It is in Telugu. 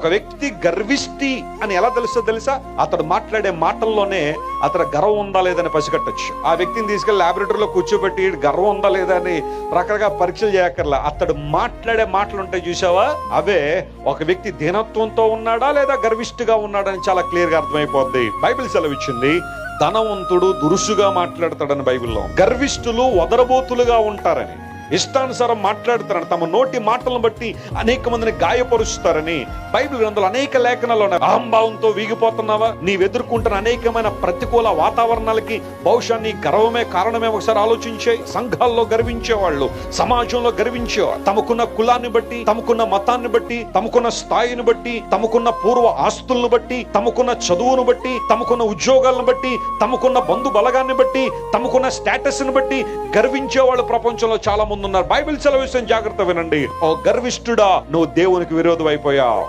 ఒక వ్యక్తి గర్విష్టి అని ఎలా తెలుసో తెలుసా? అతడు మాట్లాడే మాటల్లోనే అతడు గర్వం ఉందా లేదని పసిగట్టచ్చు. ఆ వ్యక్తిని తీసుకెళ్ళి లాబొరేటరీలో కూర్చోబెట్టి గర్వం ఉందా లేదా అని రకరకాల పరీక్షలు చేయక్కర్లా. అతడు మాట్లాడే మాటలు ఉంటాయి చూసావా అవే ఒక వ్యక్తి దీనత్వంతో ఉన్నాడా లేదా గర్విష్టిగా ఉన్నాడని చాలా క్లియర్గా అర్థమైపోద్ది. బైబిల్ సెలవిచ్చింది ధనవంతుడు దురుసుగా మాట్లాడతాడని బైబిల్లో. గర్విష్ఠులు వదరబోతులుగా ఉంటారని. ఇష్టానుసారం మాట్లాడుతారని తమ నోటి మాటలను బట్టి అనేక మందిని గాయపరుస్తారని బైబిల్ గ్రంథాలు అనేక లేఖనాలు ఉన్నాయి. అహంభావంతో వీగిపోతున్నావా? నీవు ఎదుర్కొంటున్న అనేకమైన ప్రతికూల వాతావరణాలకి బహుశా నీ గర్వమే కారణమే. ఒకసారి ఆలోచించే సంఘాల్లో గర్వించేవాళ్ళు సమాజంలో గర్వించేవాళ్ళు తమకున్న కులాన్ని బట్టి తమకున్న మతాన్ని బట్టి తమకున్న స్థాయిని బట్టి తమకున్న పూర్వ ఆస్తులను బట్టి తమకున్న చదువును బట్టి తమకున్న ఉద్యోగాలను బట్టి తమకున్న బంధు బలగాన్ని బట్టి తమకున్న స్టేటస్ని బట్టి గర్వించే వాళ్ళు ప్రపంచంలో చాలా ముందున్నారు ఉన్నారు బైబిల్ సెలవిస్తున్న జాగ్రత్త వినండి. ఓ గర్విష్ఠుడా నువ్వు దేవునికి విరోధం అయిపోయావు